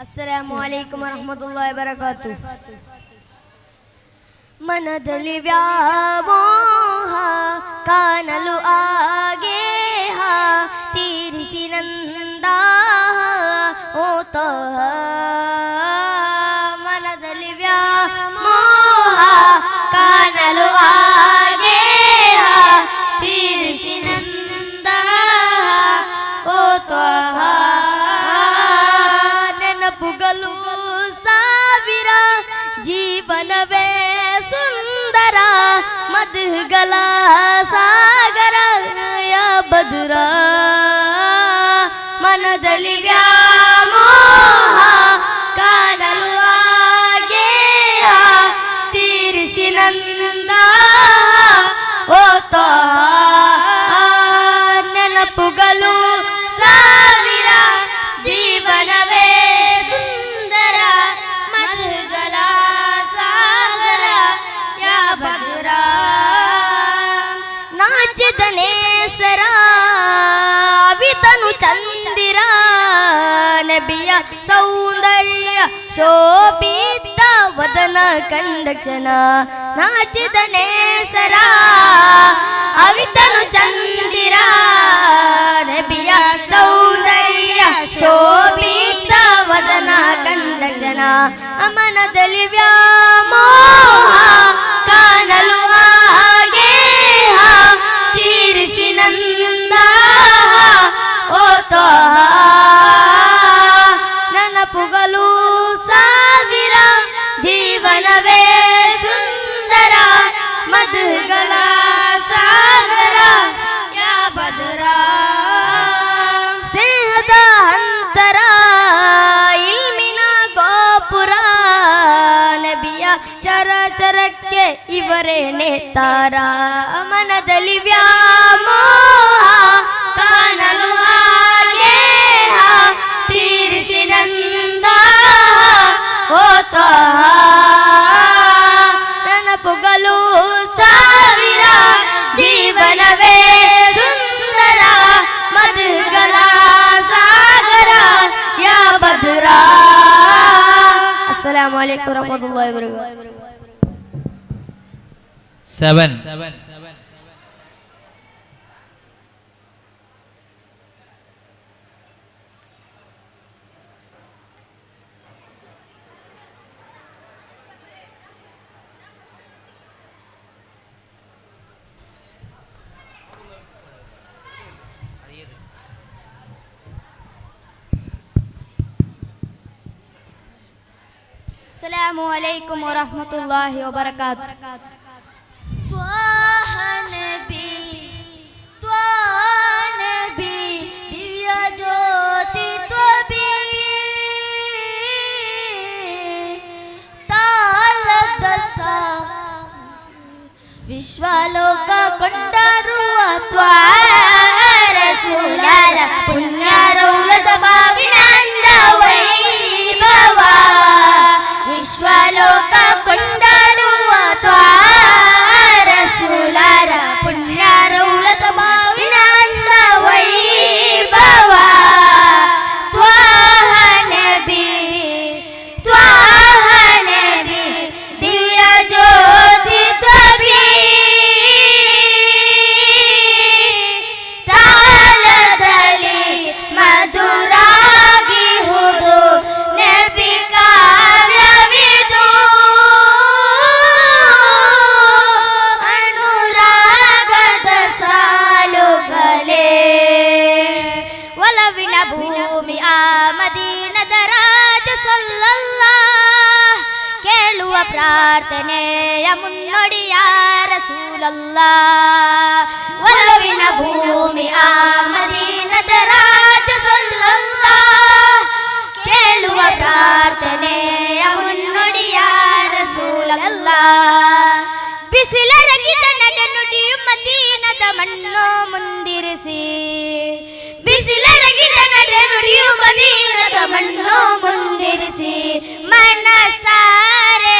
السلام عليكم ورحمة الله وبركاته من ذلبيابوها كان لؤاجيها തിരിശിനന്ദാഹ ഓത്തോഹ മനതലിവ്യാ മോഹ കാനലുആ ನೆನಪುಗಳು ಸಾವಿರ ಜೀವನವೇ ಸುಂದರ ಮಧುಗಳ ಸಾಗರ ಯ ಬದುರ. ಮನದಲ್ಲಿ ವ್ಯಾಮೋಹ ತೀರಿಸಿ ನಂದ ನಬಿಯ ಸೌಂದರ್ಯ ಶೋಭಿತ ವದನ ಕಂಡಕ್ಷಣ ನಾಚಿದನೆ ಸರ ಅವಿತನು ಚಂದಿರ ನಬಿಯ ಸೌಂದರ್ಯ ಶೋಭಿತ ವದನ ಕಂಡಕ್ಷಣ ಅಮನದಲ್ಲಿ ವ್ಯಾಮೋಹ ನಬಿಯ ಚರಚರಕ್ಕೆ ಇವರೇ ನೇತಾರ ಮನದಲ್ಲಿ ವ್ಯಾಮೋಹ ಕಾಣಲು ಆಗೇಹ ತೀರಿಸಿ ನಂದ ಓ ತ್ವಹ ನೆನಪುಗಳು ಸಾವಿರ ಜೀವನವೇ ಸುಂದರ ಮಧುಗಳ ಸಾಗರ ಯಾ ಬದುರ ಅಸ್ಸಲಾಮು ಅಲೈಕುಮ್ ವರಹಮತುಲ್ಲಾಹಿ ವಬರಕಾತುಹು seven, السلام عليكم ورحمة الله Seven. السلام علیکم ورحمت اللہ وبرکاتہ విశ్వాలోక కొండరు అత్వా ಕೇಳುವ ಪ್ರಾರ್ಥನೆಯ ಮುನ್ನೊಡಿಯ ರಸೂಲಲ್ಲ ಒಲವಿನ ಭೂಮಿ ಆ ಮದೀನದ ರಾಜ ಸೊಲ್ಲಲ್ಲ ಕೇಳುವ ಪ್ರಾರ್ಥನೆಯ ಮುನ್ನುಡಿಯ ರಸೂಲಲ್ಲ ಬಿಸಿಲರಗಿದ ನಡೆ ನುಡಿಯು ಮದೀನದ ಮಣ್ಣು ಮುಂದಿರಿಸಿ ಬಿಸಿಲರಗಿದ ನಡೆ ನುಡಿಯು ಮದೀನದ ಮಣ್ಣು ಮುಂದಿರಿಸಿ ಮನಸಾರೆ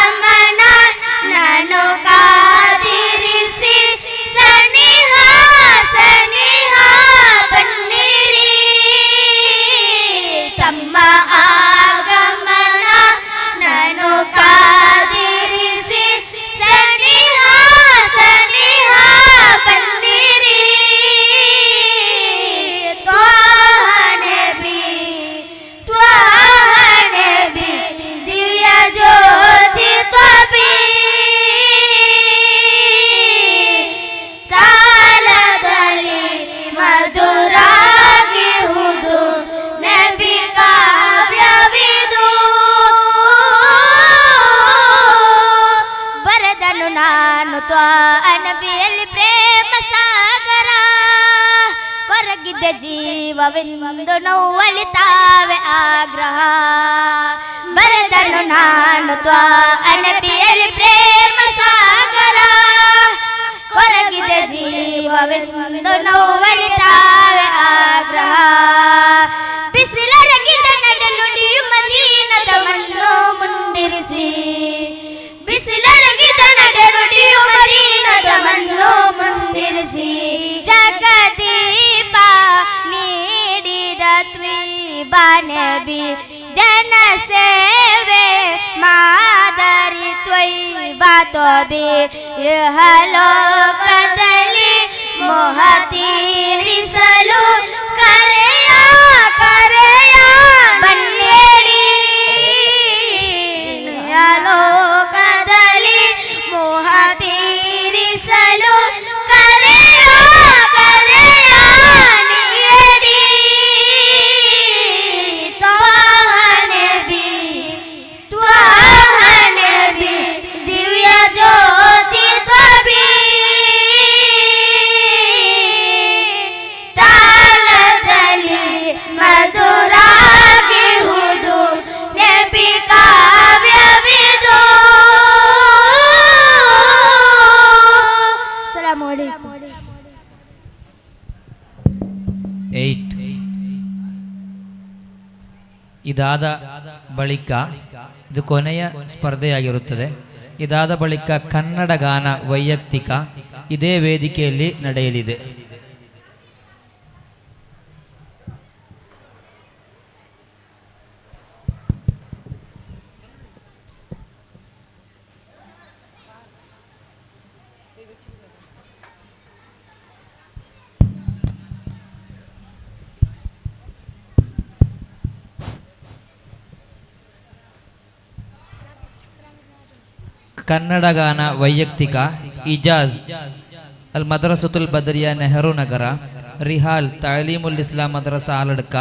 ಕೊರಗಿದ್ದ ಜೀವವೆಂದು ನೋವಲಿತಾವೆ ಆಗ್ರಹ. ಬರೆದನು ನಾನು ತ್ವಾ ಅನಬಿಯಲ್ಲಿ ಪ್ರೇಮ ಸಾಗರ. ಕೊರಗಿದ ಜೀವವೆಂದು ನೋವಲಿತಾವೆ ಆಗ್ರಹ. ಬಿಸಿಲರಗಿದ ನಡನುಡಿಯು ಮದೀನದ ಮಣ್ಣು ಮುಂದಿರಿಸಿ. ಬಿಸಿಲರಗಿದ ನಡನುಡಿಯು ಮದೀನದ ಮಣ್ಣು ಮುಂದಿರಿಸಿ. নবী যেন সেবে মাদার তুই বাতবে হলো কদলি মোহাতি রিসলু ಇದಾದ ಬಳಿಕ ಇದು ಕೊನೆಯ ಸ್ಪರ್ಧೆಯಾಗಿರುತ್ತದೆ. ಇದಾದ ಬಳಿಕ ಕನ್ನಡ ಗಾನ ವೈಯಕ್ತಿಕ ಇದೇ ವೇದಿಕೆಯಲ್ಲಿ ನಡೆಯಲಿದೆ. ಗಾನ ವೈಯಕ್ತಿಕ ಇಜಾಜ್ ಅಲ್ ಮದ್ರಸತುಲ್ ಬದರಿಯಾ ನೆಹರು ನಗರ ರಿಹಾಲ್ ತಾಲೀಮುಲ್ ಇಸ್ಲಾಂ ಮದ್ರಸ ಆಲಡ್ಕ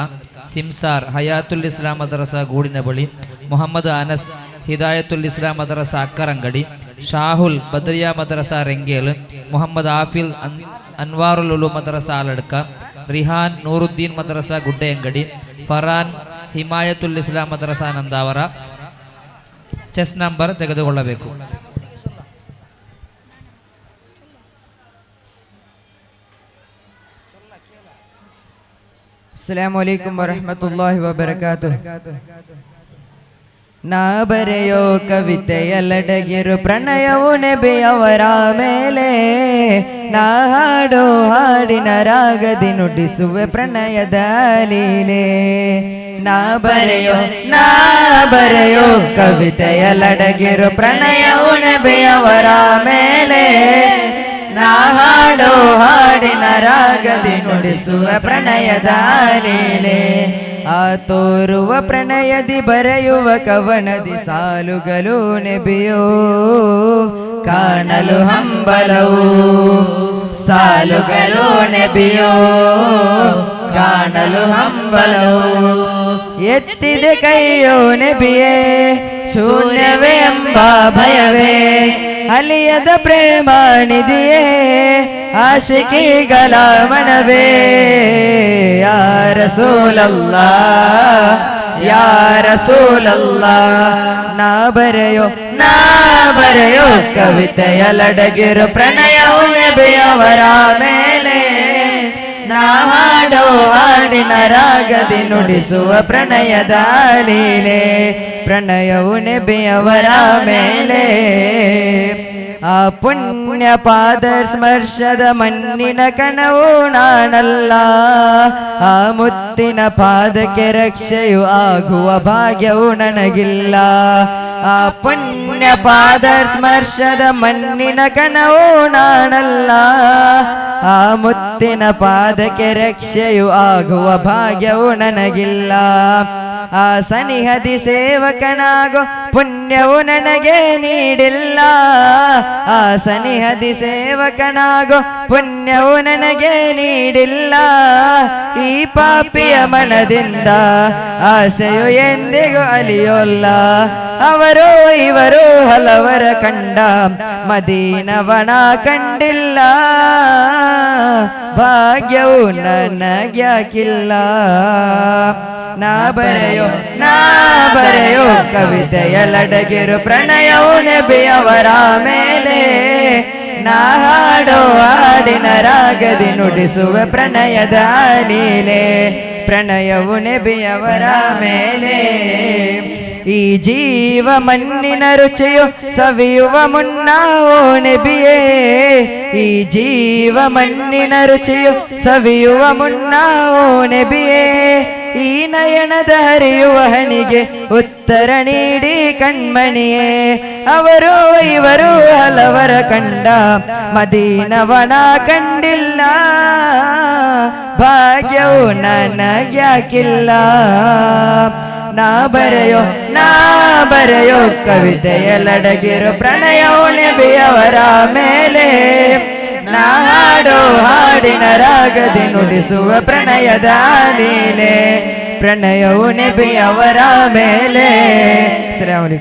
ಸಿಮ್ಸಾರ್ ಹಯಾತುಲ್ ಇಸ್ಲಾಂ ಮದ್ರಸ ಗೂಡಿನ ಬಳಿ ಮೊಹಮ್ಮದ್ ಅನಸ್ ಹಿದಾಯತುಲ್ ಇಸ್ಲಾಂ ಮದ್ರಸ ಅಕ್ಕರಂಗಡಿ ಶಾಹುಲ್ ಬದರಿಯಾ ಮದ್ರಸ ರೆಂಗೇಲ್ ಮೊಹಮ್ಮದ್ ಆಫಿಲ್ ಅನ್ ಅನ್ವಾರುಲ್ ಉಲು ಮದ್ರಸ ಆಲಡ್ಕ ರಿಹಾನ್ ನೂರುದ್ದೀನ್ ಮದ್ರಸ ಗುಡ್ಡೆಯಂಗಡಿ ಫರಾನ್ ಹಿಮಾಯತುಲ್ ಇಸ್ಲಾಂ ಮದ್ರಸ ನಂದಾವರ ಚೆಸ್ ನಂಬರ್ ತೆಗೆದುಕೊಳ್ಳಬೇಕು. ಅಸ್ಸಲಾಮು ಅಲೈಕುಂ ವರಹಮತುಲ್ಲಾಹಿ ವಬರಕಾತು ನಾ ಬರೆಯೋ ಕವಿತೆಯಲ್ಲಡಗಿರು ಪ್ರಣಯವು ನೆಬೆಯವರ ಮೇಲೆ. ನಾ ಹಾಡೋ ಹಾಡಿನ ರಾಗದಿ ನುಡಿಸುವೆ ಪ್ರಣಯದ ಲೀಲೆ. ನಾ ಬರೆಯೋ ನಾ ಬರೆಯೋ ಕವಿತೆಯಲ್ಲಡಗಿರು ಪ್ರಣಯ ಉಣಬೆಯವರ ಮೇಲೆ ನಾ ಹಾಡೋ ಹಾಡಿನ ರಾಗದಿ ನುಡಿಸುವ ಪ್ರಣಯದ ಲೀಲೆ. ಆ ತೋರುವ ಪ್ರಣಯದಿ ಬರೆಯುವ ಕವನದಿ ಸಾಲುಗಳು ನೆಬಿಯೋ. ಕಾಣಲು ಹಂಬಲವು ಸಾಲುಗಳು ನೆಬಿಯೋ. ಕಾಣಲು ಹಂಬಲವು ಎತ್ತಿದೆ ಕೈಯೋ ನೆಬಿಯೇ ಶೂನ್ಯವೇ ಎಂಬ ಭಯವೇ ಅಲಿಯದ ಪ್ರೇಮ ನಿಧಿಯೇ ಆಶಿಕಿಗಳ ಮನವೇ ಯಾರ ಸೋಲಲ್ಲ ಯಾರ ಸೋಲಲ್ಲ ನಾ ಬರೆಯೋ ನಾ ಬರೆಯೋ ಕವಿತೆಯಲಡಗಿರೋ ಪ್ರಣಯವು ನೆಬೆಯವರ ಮೇಲೆ ನಾ ಹಾಡೋ ಹಾಡಿನ ರಾಗದಿ ನುಡಿಸುವ ಪ್ರಣಯದ ಲೀಲೆ. ಪ್ರಣಯವು ನೆಬೆಯವರ ಮೇಲೆ. ಆ ಪುಣ್ಯ ಪಾದ ಸ್ಮರ್ಶದ ಮಣ್ಣಿನ ಕಣವು ನಾನಲ್ಲ. ಆ ಮುತ್ತಿನ ಪಾದಕ್ಕೆ ರಕ್ಷೆಯು ಆಗುವ ಭಾಗ್ಯವು ನನಗಿಲ್ಲ. ಆ ಪುಣ್ಯ ಪಾದ ಸ್ಮರ್ಶದ ಮಣ್ಣಿನ ಕಣವು ನಾನಲ್ಲ. ಆ ಮುತ್ತಿನ ಪಾದಕ್ಕೆ ರಕ್ಷೆಯು ಆಗುವ ಭಾಗ್ಯವು ನನಗಿಲ್ಲ. ಆ ಸನಿಹದಿ ಸೇವಕನಾಗೋ ಪುಣ್ಯವು ನನಗೆ ನೀಡಿಲ್ಲ. ಆ ಸನಿಹದಿ ಸೇವಕನಾಗೋ ಪುಣ್ಯವು ನನಗೆ ನೀಡಿಲ್ಲ. ಈ ಪಾಪಿಯ ಮನದಿಂದ ಆಸೆಯು ಎಂದಿಗೂ ಅಲಿಯೋಲ್ಲ. ಅವರು ಇವರು ಹಲವರ ಕಂಡ ಮದೀನವನ ಕಂಡಿಲ್ಲ ಭಾಗ್ಯವು ನನಗ್ಯಾಕಿಲ್ಲ ನಾ ಬರೆಯೋ ನಾ ಬರೆಯೋ ಕವಿತೆಯಲಡಗಿರು ಪ್ರಣಯವು ನೆಬಿಯವರ ಮೇಲೆ ನಾ ಹಾಡೋ ಹಾಡಿನ ರಾಗದಿ ನುಡಿಸುವ ಪ್ರಣಯದ ಲೀಲೆ ಪ್ರಣಯವು ನೆಬಿಯವರ ಮೇಲೆ ಈ ಜೀವ ಮಣ್ಣಿನ ರುಚಿಯು ಸವಿಯುವ ಮುನ್ನ ಓ ನೆಬಿಯೇ, ಈ ಜೀವ ಮಣ್ಣಿನ ರುಚಿಯು ಸವಿಯುವ ಮುನ್ನ ಓ ನೆಬಿಯೇ, ಈ ನಯನದ ಹರಿಯುವ ಹಣಿಗೆ ಉತ್ತರ ನೀಡಿ ಕಣ್ಮಣಿಯೇ. ಅವರು ಇವರು ಹಲವರ ಕಂಡ, ಮದೀನವನ ಕಂಡಿಲ್ಲ, ಭಾಗ್ಯವು ನನಗ್ಯಾಕಿಲ್ಲ. ನಾ ಬರೆಯೋ ಬರೆಯೋ ಕವಿತೆಯಲಡಗಿರೋ ಪ್ರಣಯವು ನೆಬಿಯವರ ಮೇಲೆ. ನಾ ಹಾಡೋ ಹಾಡಿನ ರಾಗದಿ ನುಡಿಸುವ ಪ್ರಣಯದ ಲೀಲೆ. ಪ್ರಣಯವು ನೆಬಿಯವರ ಮೇಲೆ. ಶ್ರೀರಾಮಲಿ